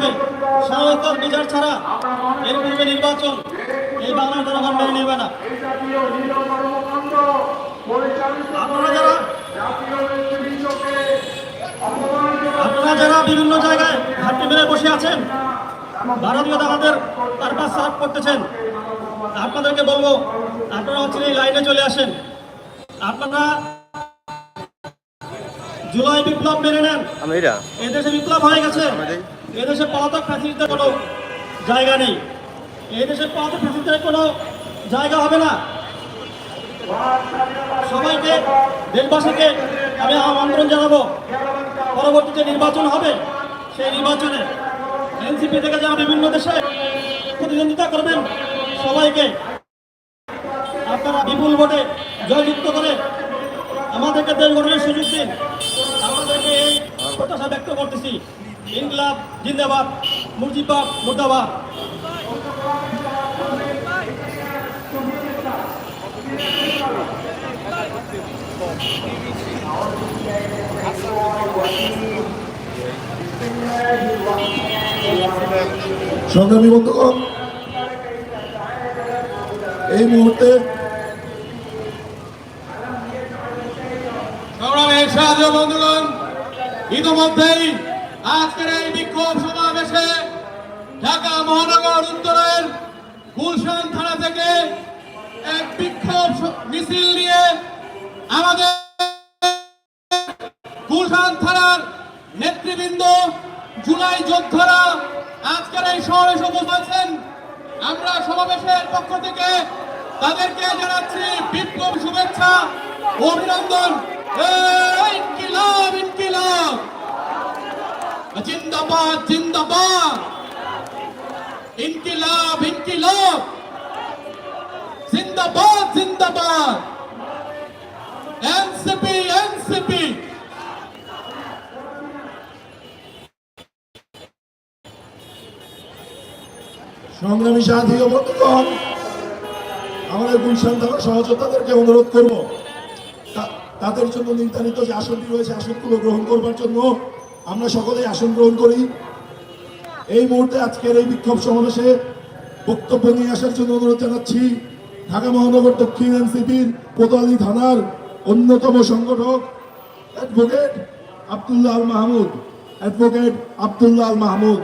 হবে। স্বাভাবিক বিচার ছাড়া এর পূর্বে নির্বাচন এই বাংলার জনগণ মেনে নেবে না। আপনারা যারা আপনারা যারা বিভিন্ন জায়গায় ঘাটতি মেরে বসে আছেন ভারতীয় দাদাদের পারপাস সার্ভ করতেছেন আপনাদেরকে বলব আপনারা হচ্ছে এই লাইনে চলে আসেন। আপনারা জুলাই বিপ্লব মেনে নেন। এদেশে বিপ্লব হয়ে গেছে। এদেশে পলাতক ফ্যাসিলিটিতে কোনো জায়গা নেই। এদেশে পলাতক ফ্যাসিলিটিতে কোনো জায়গা হবে না। সবাইকে, দেশবাসীকে আমি আমন্ত্রণ জানাব। পরবর্তীতে নির্বাচন হবে। সেই নির্বাচনে এনসিপি থেকে যারা বিভিন্ন দেশে প্রতিদ্বন্দ্বিতা করবেন, সবাইকে আপনারা বিপুল ভোটে জয়যুক্ত করে আমাদেরকে দেশ গঠনের সুযোগ দিন। আমাদেরকে এই প্রত্যাশা ব্যক্ত করতেছি। ইনকলাব জিন্দাবাদ মুর্জিবাদ মুর্দাবাদ। সংগ্রামী বন্ধুগণ এই মুহূর্তে সংগ্রামের সাহায্য বন্ধুগণ ইতিমধ্যেই আজকের এই বিক্ষোভ সমাবেশে ঢাকা মহানগর উত্তরের গুলশান থানা থেকে এক বিক্ষোভ মিছিল নিয়ে আমাদের গুলশান থানার নেতৃবৃন্দ জুলাই যোদ্ধারা আজকের এই শহরে এসে উপস্থিত আমরা সমাবেশের পক্ষ থেকে তাদেরকে জানাচ্ছি বিপ্লব শুভেচ্ছা, অভিনন্দন। ইনকিলাব ইনকিলাব। জিন্দাবাদ জিন্দাবাদ। ইনকিলাব ইনকিলাব। জিন্দাবাদ জিন্দাবাদ। NCP NCP. সংগ্রামী সাথী বন্ধুগণ আমাদের গুলশান থানা সহযোদ্ধাদেরকে অনুরোধ করব তাদের জন্য নির্ধারিত যে আসনটি রয়েছে, আসনগুলো গ্রহণ করবার জন্য আমরা সকলেই আসন গ্রহণ করি। এই মুহূর্তে আজকের এই বিক্ষোভ সমাবেশে বক্তব্য নিয়ে আসার জন্য অনুরোধ জানাচ্ছি, ঢাকা মহানগর দক্ষিণ এনসিপির কোতোয়ালি থানার অন্যতম সংগঠক অ্যাডভোকেট আবদুল্লাহ আল মাহমুদ। অ্যাডভোকেট আবদুল্লাহ আল মাহমুদ।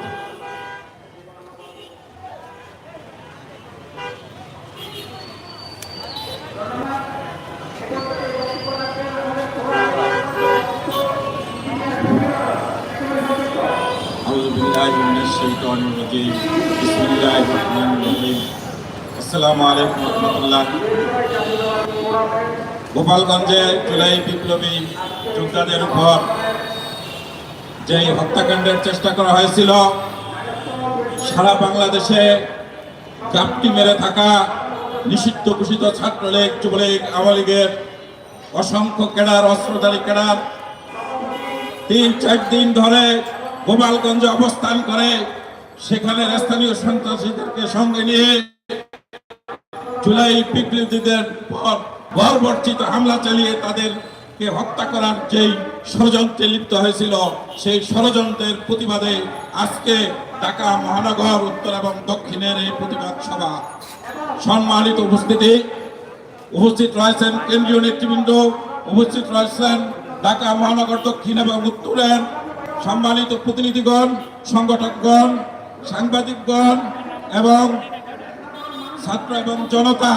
গোপালগঞ্জে চুলাই বিপ্লবী যোদ্ধাদের উপর যে হত্যাকাণ্ডের চেষ্টা করা হয়েছিল, সারা বাংলাদেশে গাপটি মেরে থাকা নিষিদ্ধ ঘোষিত ছাত্রলীগ, যুবলীগ আওয়ামী লীগের অসংখ্য কেডার অস্ত্রধারী কেডার তিন চার দিন ধরে গোপালগঞ্জে অবস্থান করে সেখানে স্থানীয় সন্ত্রাসীদেরকে সঙ্গে নিয়ে জুলাই বিপ্লবীদের পর বর্বর্চিত হামলা চালিয়ে তাদেরকে হত্যা করার যেই ষড়যন্ত্রে লিপ্ত হয়েছিল, সেই ষড়যন্ত্রের প্রতিবাদে আজকে ঢাকা মহানগর উত্তর এবং দক্ষিণের এই প্রতিবাদ সভা। সম্মানিত উপস্থিতি, উপস্থিত রয়েছেন কেন্দ্রীয় নেতৃবৃন্দ, উপস্থিত রয়েছেন ঢাকা মহানগর দক্ষিণ এবং উত্তরের সম্মানিত প্রতিনিধিগণ, সংগঠকগণ সাংবাদিকগণ এবং ছাত্র এবং জনতা,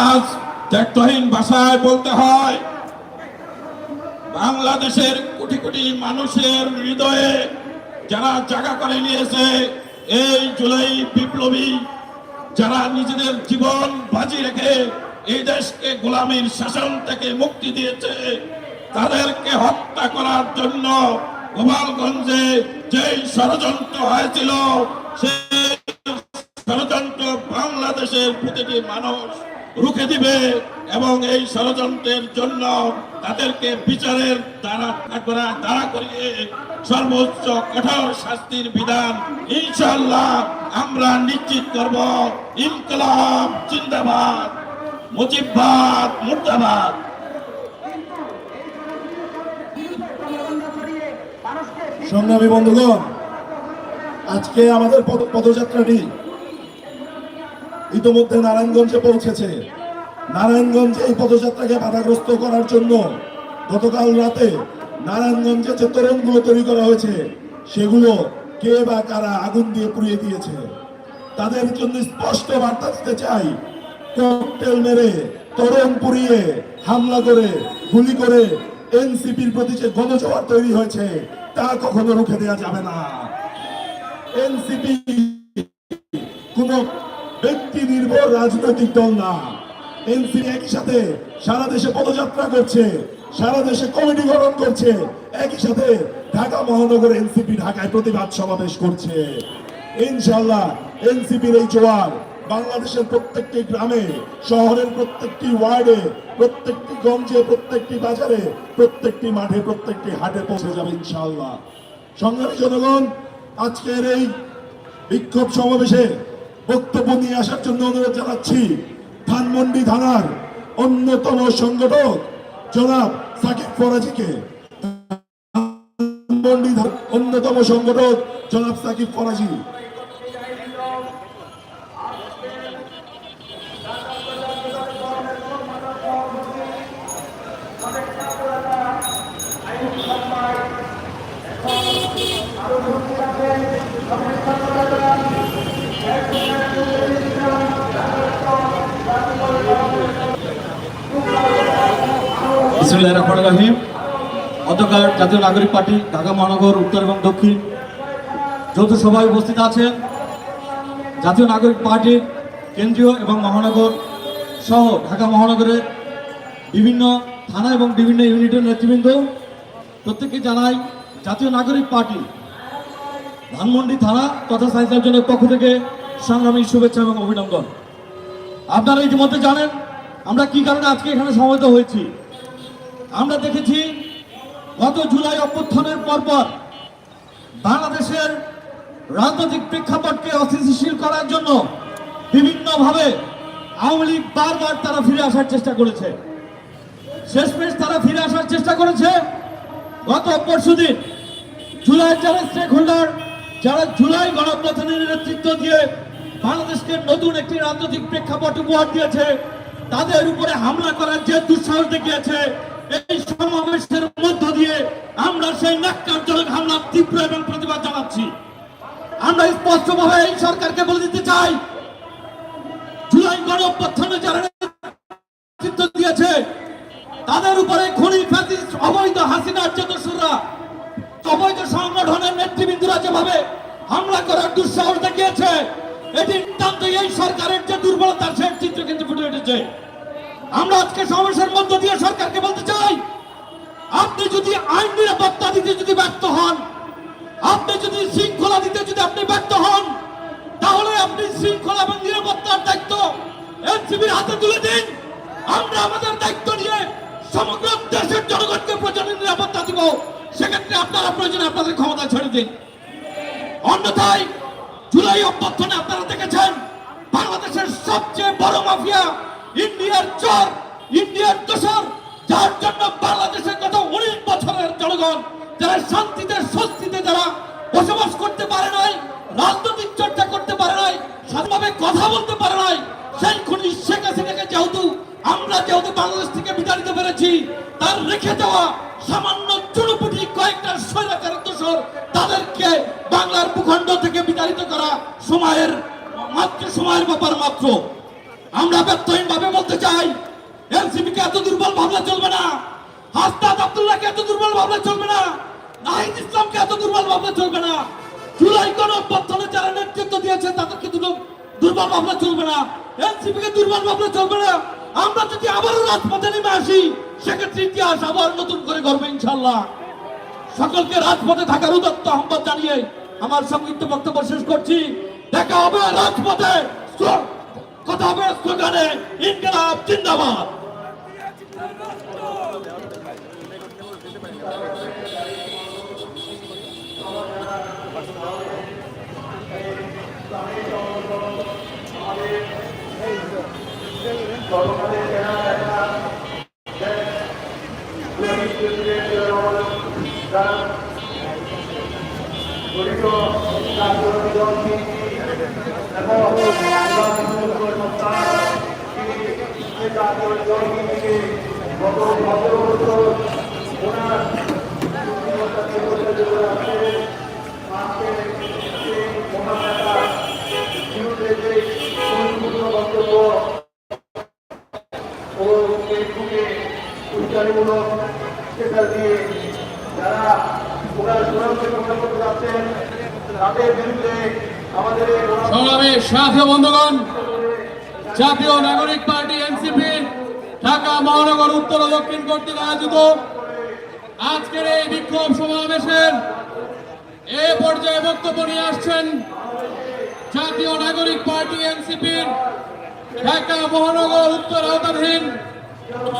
আজ ত্যাগহীন ভাষায় বলতে হয়, বাংলাদেশের কোটি কোটি মানুষের হৃদয়ে যারা জায়গা করে নিয়েছে এই জুলাই বিপ্লবী, যারা নিজেদের জীবন বাজি রেখে এই দেশকে গোলামীর শাসন থেকে মুক্তি দিয়েছে, তাদেরকে হত্যা করার জন্য গোপালগঞ্জে যেই ষড়যন্ত্র হয়েছিল, সেই ষড়যন্ত্র বাংলাদেশের প্রতিটি মানুষ রুখে দিবে এবং এই ষড়যন্ত্রের জন্য তাদেরকে বিচারের দ্বারা দ্বারা করিয়ে সর্বোচ্চ কঠোর শাস্তির বিধান ইনশাল্লাহ আমরা নিশ্চিত করব। ইনকলাব জিন্দাবাদ, মুজিববাদ, মুর্দাবাদ। সংগ্রামী বন্ধুগণ, আজকে আমাদের পদ- পদযাত্রাটি ইতোমধ্যে নারায়ণগঞ্জে পৌঁছেছে। নারায়ণগঞ্জে এই পদযাত্রাকে বাধাগ্রস্ত করার জন্য গতকাল রাতে নারায়ণগঞ্জে যে তোরণগুলো তৈরি করা হয়েছে, সেগুলো কে বা কারা আগুন দিয়ে পুড়িয়ে দিয়েছে, তাদের জন্য স্পষ্ট বার্তা দিতে চাই, ককটেল মেরে তোরণ পুড়িয়ে, হামলা করে, গুলি করে এনসিপির প্রতি যে গণজোয়ার তৈরি হয়েছে, তা কখনো রুখে দেওয়া যাবে না। এনসিপি কোন ব্যক্তি নির্ভর রাজনৈতিক দল না। এনসিপি একই সাথে সারা দেশে পদযাত্রা করছে, সারা দেশে কমিটি গঠন করছে, একই সাথে ঢাকা মহানগরে এনসিপি ঢাকায় প্রতিবাদ সমাবেশ করছে। ইনশাল্লাহ এনসিপির এই জোয়ার বাংলাদেশের প্রত্যেকটি গ্রামে, শহরের প্রত্যেকটি ওয়ার্ডে, প্রত্যেকটি গঞ্জে, প্রত্যেকটি বাজারে, প্রত্যেকটি মাঠে, প্রত্যেকটি হাটে পৌঁছে যাবে ইনশাল্লাহ সংগ্রামী জনগণ, আজকের এই বিক্ষোভ সমাবেশে বক্তব্য নিয়ে আসার জন্য অনুরোধ জানাচ্ছি, ধানমন্ডি থানার অন্যতম সংগঠক জনাব সাকিব ফরাজিকে। অন্যতম সংগঠক জনাব সাকিব ফরাজি। বিসমুল্লাহ রহমান রহিম। গতকাল জাতীয় নাগরিক পার্টি, ঢাকা মহানগর, উত্তর এবং দক্ষিণ। যৌথ সভায় উপস্থিত আছেন জাতীয় নাগরিক পার্টির কেন্দ্রীয় এবং মহানগর সহ ঢাকা মহানগরের বিভিন্ন থানা এবং বিভিন্ন ইউনিটের নেতৃবৃন্দ। প্রত্যেককে জানাই জাতীয় নাগরিক পার্টি, ধানমন্ডি থানা তথা সাইন্স জনের পক্ষ থেকে সংগ্রামী শুভেচ্ছা এবং অভিনন্দন। আপনারা ইতিমধ্যে জানেন আমরা কি কারণে আজকে এখানে সমবেত হয়েছি। আমরা দেখেছি গত জুলাই অভ্যুত্থানের পরপর বাংলাদেশের রাজনৈতিক প্রেক্ষাপটকে অস্থিতিশীল করার জন্য বিভিন্নভাবে আওয়ামী লীগ বারবার তারা ফিরে আসার চেষ্টা করেছে। শেষমেশ তারা ফিরে আসার চেষ্টা করেছে। গত পরশুদিন জুলাই যারা স্টেক হোল্ডার যারা জুলাই গণপ্রধানের নেতৃত্ব দিয়ে বাংলাদেশকে নতুন একটি রাজনৈতিক প্রেক্ষাপট উপহার দিয়েছে, তাদের উপরে হামলা করার যে দুঃসাহস দেখিয়েছে এই সমাবেশের মধ্য দিয়ে আমরা সেই নাক্কারজনক হামলার তীব্র এবং প্রতিবাদ জানাচ্ছি। আমরা স্পষ্টভাবে এই সরকারকে বলে দিতে চাই, জুলাই গণঅভ্যুত্থানে যারা নেতৃত্ব দিয়েছে, তাদের উপরে খনি ফ্যাসিস্ট অবৈধ হাসিনার চেতসুররা, অবৈধ সংগঠনের নেতৃবৃন্দরা যেভাবে হামলা করার দুঃসাহস দেখিয়েছে, এটি এই সরকারের যে দুর্বলতার সে চিত্র কিন্তু ফুটে উঠেছে। আমরা আজকে সমাবেশের মধ্য দিয়ে সরকারকে বলতে চাই, আপনি যদি আইন নিরাপত্তা দিতে যদি ব্যর্থ হন, আপনি যদি শৃঙ্খলা দিতে যদি আপনি ব্যর্থ হন, তাহলে আপনি শৃঙ্খলা এবং নিরাপত্তার দায়িত্ব এনসিবির হাতে তুলে দিন। আমরা আমাদের দায়িত্ব নিয়ে সমগ্র দেশের জনগণকে প্রয়োজনীয় নিরাপত্তা দিব। সেক্ষেত্রে আপনারা প্রয়োজনে আপনাদের ক্ষমতা ছেড়ে দিন। অন্যথায় জুলাই অভ্যর্থনে আপনারা দেখেছেন, বাংলাদেশের সবচেয়ে বড় মাফিয়া ইন্ডিয়ার চর, ইন্ডিয়ার দোসর যার জন্য বাংলাদেশের গত উনিশ বছরের জনগণ যারা শান্তিতে, স্বস্তিতে যারা বসবাস করতে পারে নাই, রাজনৈতিক চর্চা করতে পারে নাই স্বাধীনভাবে কথা বলতে পারে নাই, সেই খুনি শেখ হাসিনাকে যেহেতু, আমরা যেহেতু বাংলাদেশ থেকে বিতাড়িত পেরেছি, তার রেখে দেওয়া সামান্য চুনুপুটি কয়েকটা স্বৈরাচার দোষর তাদেরকে বাংলার ভূখণ্ড থেকে বিতাড়িত করা সময়ের মাত্র, সময়ের ব্যাপার মাত্র। আমরা ব্যর্থহীন ভাবে বলতে চাই। এনসিপি কে এত দুর্বল ভাবলে চলবে না। হাসনাত আব্দুল্লাহকে এত দুর্বল ভাবলে চলবে না। নাহিদ ইসলামকে এত দুর্বল ভাবলে চলবে না। জুলাই কোন অভ্যর্থনে যারা নেতৃত্ব দিয়েছে তাদেরকে দুর্বল ভাবলে চলবে না। এনসিপি কে দুর্বল ভাবলে চলবে না। আমরা যদি আবারও রাজপথে নেমে আসি, সেক্ষেত্রে ইতিহাস আবার নতুন করে গড়বে ইনশাল্লাহ সকলকে রাজপথে থাকার উদত্ত আহ্বান জানিয়ে আমার সংক্ষিপ্ত বক্তব্য শেষ করছি। দেখা হবে রাজপথে। কথা বলার স্লোগানে ইনকলাব জিন্দাবাদ Gracias. উচ্চারণমূলক স্টেটাস দিয়ে যারা প্রকাশ করতে যাচ্ছেন তাদের বিরুদ্ধে এই গণ- বন্ধুগণ, জাতীয় নাগরিক পার্টি এনসিপি, ঢাকা মহানগর উত্তর ও দক্ষিণ কর্তৃক আয়োজিত আজকের এই বিক্ষোভ সমাবেশের এ পর্যায়ে বক্তব্য নিয়ে আসছেন জাতীয় নাগরিক পার্টি এনসিপির ঢাকা মহানগর উত্তর আওতাধীন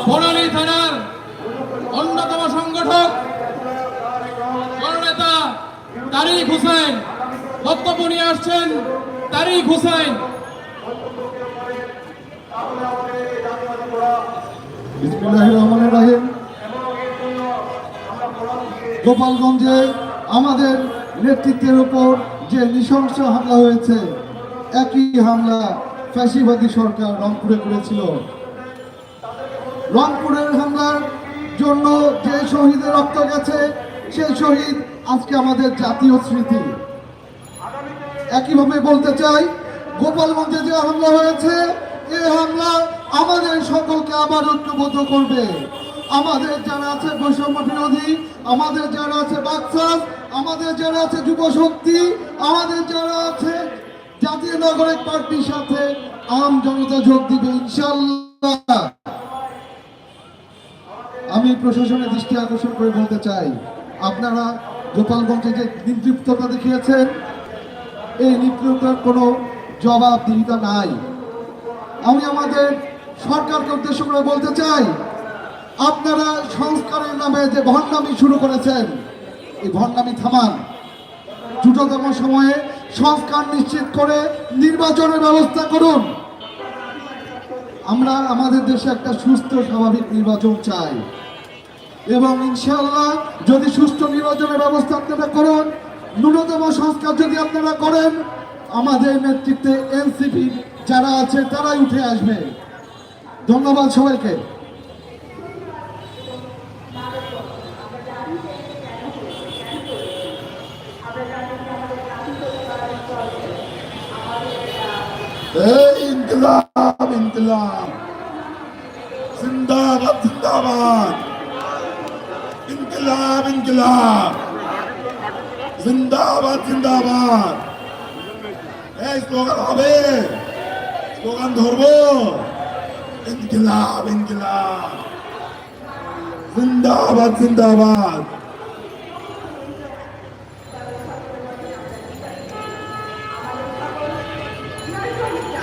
বনানী থানার অন্যতম সংগঠক জননেতা তারিক হুসেন। বক্তব্য নিয়ে আসছেন তারিক হুসাইন। গোপালগঞ্জে আমাদের নেতৃত্বের উপর যে নৃশংস হামলা হয়েছে, একই হামলা ফ্যাসিবাদী সরকার রংপুরে করেছিল। রংপুরের হামলার জন্য যে শহীদের রক্ত গেছে, সেই শহীদ আজকে আমাদের জাতীয় স্মৃতি। একইভাবে বলতে চাই, গোপালগঞ্জে যে হামলা হয়েছে এই হামলা আমাদের সকলকে আবার ঐক্যবদ্ধ করবে। আমাদের যারা আছে বৈষম্য বিরোধী, আমাদের যারা আছে বাকসাস আমাদের যারা আছে যুব শক্তি, আমাদের যারা আছে জাতীয় নাগরিক পার্টির সাথে আম জনতা যোগ দিবে ইনশাল্লাহ আমি প্রশাসনের দৃষ্টি আকর্ষণ করে বলতে চাই, আপনারা গোপালগঞ্জে যে নির্লিপ্ততা দেখিয়েছেন এই নির্লিপ্ততার কোনো জবাবদিহিতা নাই। আমি আমাদের সরকারকে উদ্দেশ্য করে বলতে চাই, আপনারা সংস্কারের নামে যে ভণ্ডামি শুরু করেছেন, এই ভণ্ডামি থামান। দ্রুততম সময়ে সংস্কার নিশ্চিত করে নির্বাচনের ব্যবস্থা করুন। আমরা আমাদের দেশে একটা সুস্থ, স্বাভাবিক নির্বাচন চাই। এবং ইনশাল্লাহ যদি সুষ্ঠু নির্বাচনের ব্যবস্থা আপনারা করুন ন্যূনতম সংস্কার যদি আপনারা করেন, আমাদের নেতৃত্বে এনসিপি যারা আছে, তারাই উঠে আসবে। ধন্যবাদ সবাইকে। জিন্দাবাদ জিন্দাবাদ। ইনকলাব ইনকলাব। জিন্দাবাদ জিন্দাবাদ। এই স্লোগান হবে। স্লোগান ধরবো। ইনকলাব ইনকলাব। জিন্দাবাদ জিন্দাবাদ।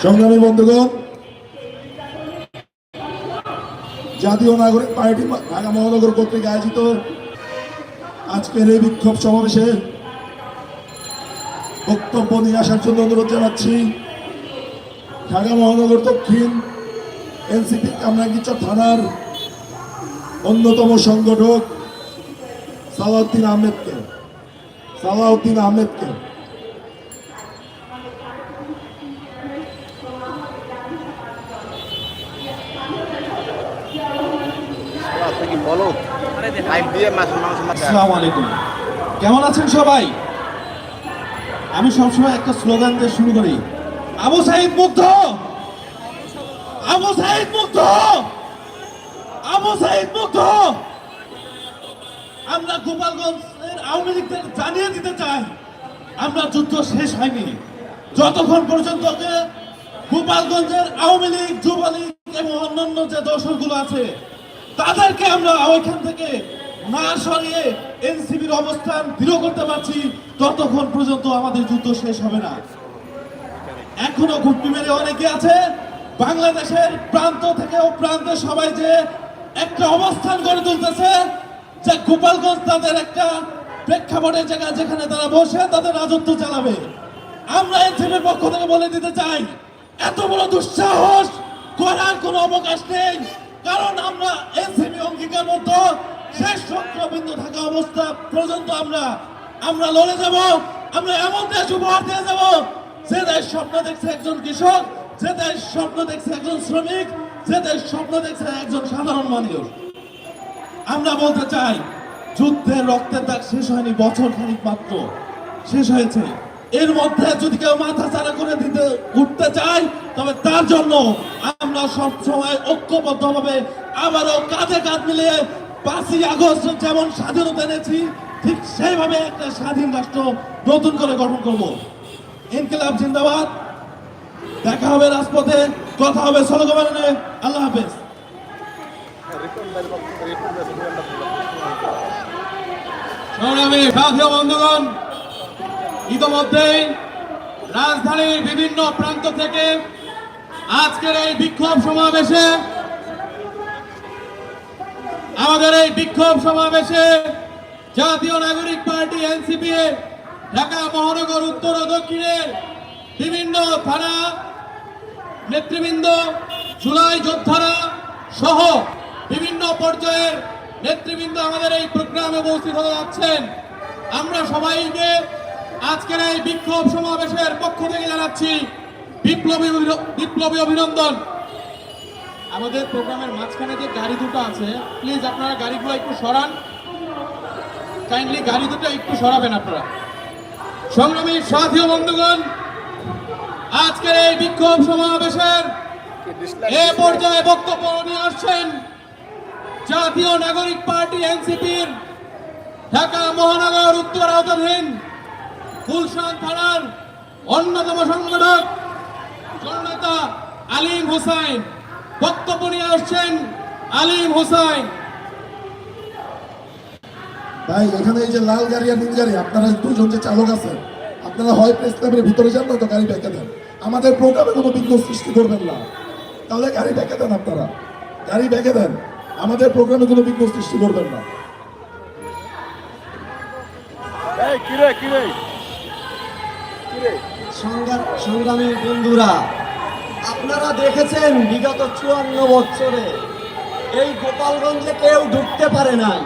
সংগ্রামী বন্ধুগণ, জাতীয় নাগরিক পার্টি ঢাকা মহানগর কর্তৃক আয়োজিত আজকের এই বিক্ষোভ সমাবেশে বক্তব্য নিয়ে আসার জন্য অনুরোধ জানাচ্ছি। ঢাকা মহানগর দক্ষিণ এনসিপি কামরাঙ্গিচর থানার অন্যতম সংগঠক সালাউদ্দিন আহমেদকে। সালাউদ্দিন আহমেদকে। কেমন আছেন সবাই? আমি সবসময় একটা স্লোগান দিয়ে শুরু করি। আবু সাইদ মুগ্ধ! আবু সাইদ মুগ্ধ! আবু সাইদ মুগ্ধ! আমরা গোপালগঞ্জের আওয়ামী লীগদের জানিয়ে দিতে চাই, আমরা যুদ্ধ শেষ হয়নি। যতক্ষণ পর্যন্ত গোপালগঞ্জের আওয়ামী লীগ, যুবলীগ এবং অন্যান্য যে দর্শকগুলো আছে, তাদেরকে আমরা ওইখান থেকে না সরিয়ে এনসিবির অবস্থান দৃঢ় করতে পারছি, ততক্ষণ পর্যন্ত আমাদের যুদ্ধ শেষ হবে না। এখনও ঘুটনি মেরে অনেকে আছে, বাংলাদেশের প্রান্ত থেকে ও প্রান্তে সবাই যে একটা অবস্থান গড়ে তুলতেছে, যে গোপালগঞ্জ তাদের একটা প্রেক্ষাপটের জায়গা যেখানে তারা বসে তাদের রাজত্ব চালাবে। আমরা এনসিপির পক্ষ থেকে বলে দিতে চাই, এত বড় দুঃসাহস করার কোনো অবকাশ নেই, কারণ আমরা এনসিপি অঙ্গীকার মতো শেষ চক্রবিন্দু থাকা অবস্থা পর্যন্ত আমরা আমরা লড়ে যাব, আমরা এমন দেশ উপহার দিয়ে যাব, যে দেশ স্বপ্ন দেখছে একজন কৃষক, যে দেশ স্বপ্ন দেখছে একজন শ্রমিক, যে দেশ স্বপ্ন দেখছে একজন সাধারণ মানুষ। আমরা বলতে চাই, যুদ্ধের রক্তের দাগ শেষ হয়নি, বছর খানিক মাত্র শেষ হয়েছে। এর মধ্যে যদি কেউ মাথা চারা করে দিতে, উঠতে চায়, তবে তার জন্য আমরা সব সময় ঐক্যবদ্ধভাবে আবারও কাঁধে কাঁধ মিলিয়ে পাঁচই আগস্ট যেমন স্বাধীনতা এনেছি, ঠিক সেইভাবে একটা স্বাধীন রাষ্ট্র নতুন করে গঠন করব। ইনকিলাব জিন্দাবাদ। দেখা হবে রাজপথে, কথা হবে সলগমানে আল্লাহ হাফেজ। বন্ধুগণ, ইতোমধ্যেই রাজধানীর বিভিন্ন প্রান্ত থেকে আজকের এই বিক্ষোভ সমাবেশে আমাদের এই বিক্ষোভ সমাবেশে জাতীয় নাগরিক পার্টি, এনসিপি, ঢাকা মহানগর উত্তর ও দক্ষিণের বিভিন্ন থানা নেতৃবৃন্দ, জুলাই যোদ্ধারা সহ বিভিন্ন পর্যায়ের নেতৃবৃন্দ আমাদের এই প্রোগ্রামে উপস্থিত হতে যাচ্ছেন। আমরা সবাইকে আজকের এই বিক্ষোভ সমাবেশের পক্ষ থেকে জানাচ্ছি বিপ্লবী বিপ্লবী অভিনন্দন। আমাদের প্রোগ্রামের মাঝখানে যে গাড়ি দুটো আছে প্লিজ আপনারা গাড়িগুলো একটু সরান। কাইন্ডলি গাড়ি দুটো একটু সরাবেন আপনারা। সংগ্রামী সাথী বন্ধুগণ, আজকের এই বিক্ষোভ সমাবেশের এ পর্যায়ে বক্তব্য নিয়ে আসছেন জাতীয় নাগরিক পার্টি এনসিপির ঢাকা মহানগর উত্তর আওতাধীন গুলশান থানার অন্যতম সংগঠক জননেতা আলিম হোসাইন। বক্তব্য নিয়ে আসছেন আলিম হোসাইন। ভাই এখানে এই যে লাল গাড়ি আর নীল গাড়ি আপনারা দুজন যে চালক আছেন আপনারা হয় প্রেস ক্লাবের ভিতরে যান না তো গাড়ি ব্যাকে দেন। আমাদের প্রোগ্রামে কোনো বিঘ্ন সৃষ্টি করবেন না। তাহলে গাড়ি ব্যাকে দেন আপনারা। গাড়ি ব্যাকে দেন। আমাদের প্রোগ্রামে কোনো বিঘ্ন সৃষ্টি করবেন না। সংগ্রামী বন্ধুরা আপনারা দেখেছেন বিগত চুয়ান্ন বছরে এই গোপালগঞ্জে কেউ ঢুকতে পারে নাই।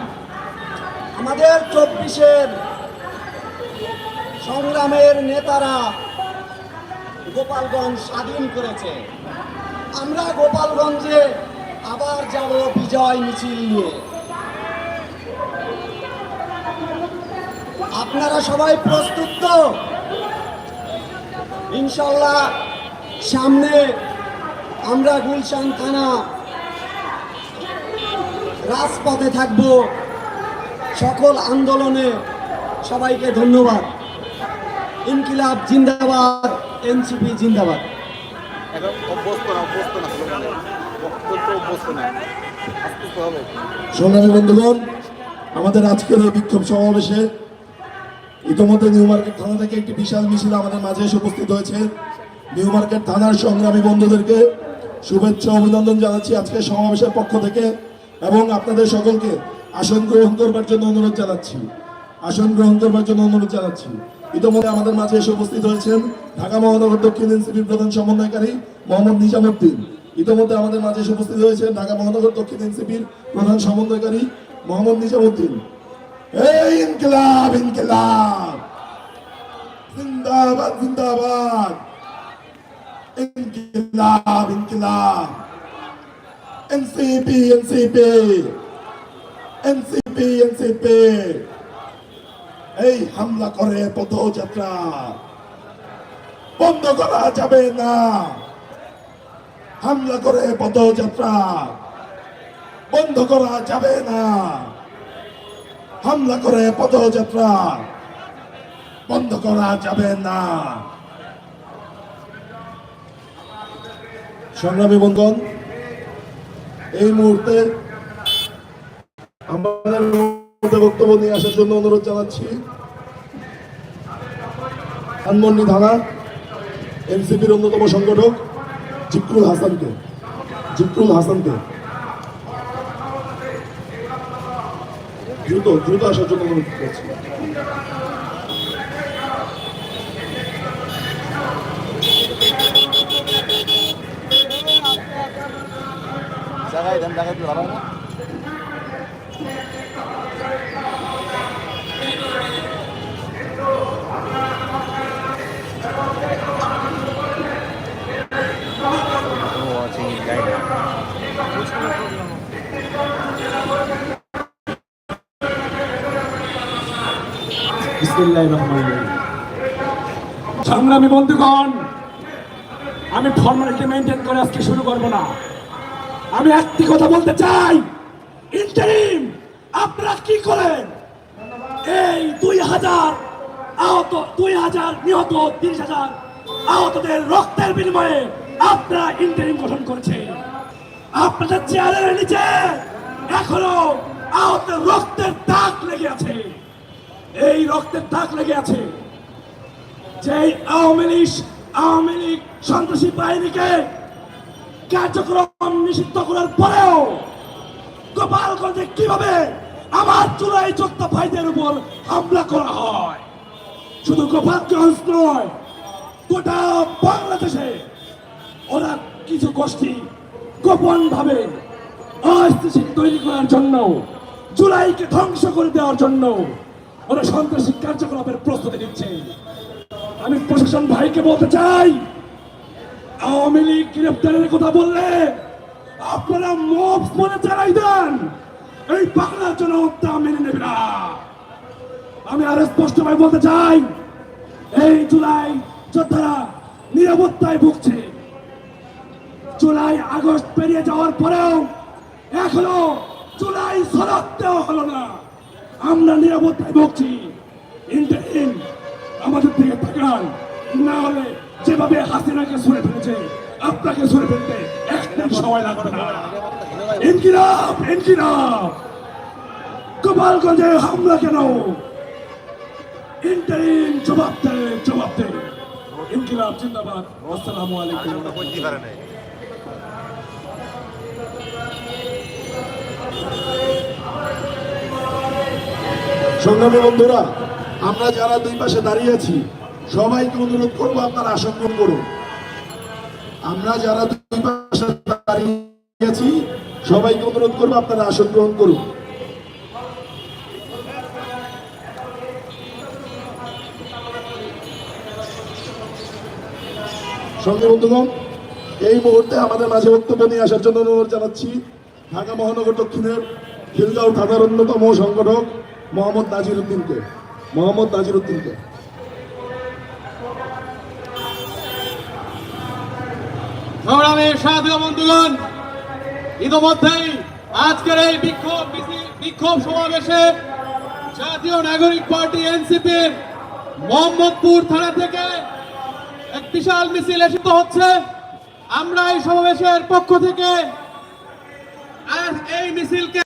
আমাদের চব্বিশের সংগ্রামের নেতারা গোপালগঞ্জ স্বাধীন করেছে। আমরা গোপালগঞ্জে আবার যাব বিজয় মিছিল নিয়ে। আপনারা সবাই প্রস্তুত তো? ইনশাল্লাহ সামনে আমরা গুলশান থানা রাজপথে থাকব। সকল আন্দোলনে সবাইকে ধন্যবাদ। ইনকিলাব জিন্দাবাদ এনসিপি জিন্দাবাদ। সংগ্রামী বন্ধুগণ আমাদের আজকের এই বিক্ষোভ সমাবেশে ইতিমধ্যে নিউ মার্কেট থানা থেকে একটি বিশাল মিছিল আমাদের মাঝে এসে উপস্থিত হয়েছে। নিউ মার্কেট থানার সংগ্রামী বন্ধুদেরকে শুভেচ্ছা, অভিনন্দন জানাচ্ছি আজকের সমাবেশের পক্ষ থেকে এবং আপনাদের সকলকে আসন গ্রহণ করবার জন্য অনুরোধ জানাচ্ছি। আসন গ্রহণ করবার জন্য অনুরোধ জানাচ্ছি। ইতিমধ্যে আমাদের মাঝে এসে উপস্থিত হয়েছেন ঢাকা মহানগর দক্ষিণ এনসিপির প্রধান সমন্বয়কারী মোহাম্মদ নিজামুদ্দিন। ইতিমধ্যে আমাদের মাঝে এসে উপস্থিত হয়েছেন ঢাকা মহানগর দক্ষিণ এনসিপির প্রধান সমন্বয়কারী মোহাম্মদ নিজামুদ্দিন। এই ইনকিলাব ইনকিলাব! জিন্দাবাদ জিন্দাবাদ! ইনকিলাব ইনকিলাব এনসিপি এনসিপি এনসিপি এনসিপি এই হামলা করে পদযাত্রা। বন্ধ করা যাবে না। হামলা করে পদযাত্রা। বন্ধ করা যাবে না। হামলা করে পদযাত্রা। বন্ধ করা যাবে না। সংগ্রামী বন্ধন, এই মুহূর্তে আমাদের বক্তব্য নিয়ে আসার জন্য অনুরোধ জানাচ্ছি। ধানমন্ডি থানা, এনসিপির অন্যতম সংগঠক জিক্রুল হাসানকে জিক্রুল হাসানকে। দ্রুত দ্রুত আসার জন্য অনুরোধ করছি। এখানে দেখা একটু দাঁড়ায় না। সংগ্রামী বন্ধুগণ, আমি ফর্মালিটি মেনটেন করে আজকে শুরু করব না। আমি একটি কথা বলতে চাই। ইন্টারিম, আপনারা কি করেন? এই দুই হাজার আহত, দুই হাজার নিহত, তিরিশ হাজার আহতদের রক্তের বিনিময়ে আপনারা ইন্টারিম গঠন করেছে আপনাদের চেয়ারের নিচে এখনও আহত রক্তের দাগ লেগে আছে। এই রক্তের দাগ লেগে আছে। যে আওয়ামী লীগ আওয়ামী লীগ সন্ত্রাসী বাহিনীকে কার্যক্রম নিষিদ্ধ করার পরেও গোপালগঞ্জে কীভাবে আমার চুলাই যোদ্ধা ভাইদের উপর হামলা করা হয়? শুধু গোপালগঞ্জ নয়, গোটা বাংলাদেশে ওরা কিছু গোষ্ঠী গোপন ভাবে অস্থিতিশীল তৈরি করার জন্য জুলাইকে ধ্বংস করে দেওয়ার জন্য ওরা সন্ত্রাসী কার্যকলাপের প্রস্তুতি নিচ্ছে। আমি প্রশাসন ভাইকে বলতে চাই আওয়ামী লীগ গ্রেপ্তারের কথা বললে আপনারা মব মনে চালাই দেন। এই বাংলার জনতা মেনে নেবে না। আমি আরও স্পষ্ট ভাবে বলতে চাই, এই জুলাই যোদ্ধারা নিরাপত্তায় ভুগছে। জুলাই আগস্ট পেরিয়ে যাওয়ার পরেও এখনও জুলাই সরাত দেওয়া হলো না। আমরা নিরাপত্তায় ভুগছি। ইন্টারিম আমাদের দিকে তাকান, না হলে যেভাবে হাসিনাকে সরে ফেলেছে আপনাকে সরে ফেলতে একদিন সময় লাগবে না। ইনকিলাব ইনকিলাব। গোপালগঞ্জে হামলা কেন? ইন্টারিম জবাব দে জবাব দে। ইনকিলাব জিন্দাবাদ। আসসালামু আলাইকুম সংগ্রামী বন্ধুরা আমরা যারা দুই পাশে দাঁড়িয়ে আছি সবাইকে অনুরোধ করব, আপনারা আসন করুন। আমরা যারা দুই পাশে দাঁড়িয়ে সবাইকে অনুরোধ করব, আপনারা আসন গ্রহণ করুন। সঙ্গে বন্ধুগণ, এই মুহূর্তে আমাদের মাঝে বক্তব্য নিয়ে আসার জন্য অনুরোধ জানাচ্ছি, ঢাকা মহানগর দক্ষিণের খিলগাঁও থানার অন্যতম সংগঠক মোহাম্মদ নাজির উদ্দিনকে মোহাম্মদ নাজির উদ্দিনকে সংগ্রামের সাথী বন্ধুগণ, ইতিমধ্যেই আজকের এই বিক্ষোভ বিক্ষোভ সমাবেশে জাতীয় নাগরিক পার্টি এনসিপির মোহাম্মদপুর থানা থেকে এক বিশাল মিছিল এসিত হচ্ছে। আমরা এই সমাবেশের পক্ষ থেকে আর এই মিছিলকে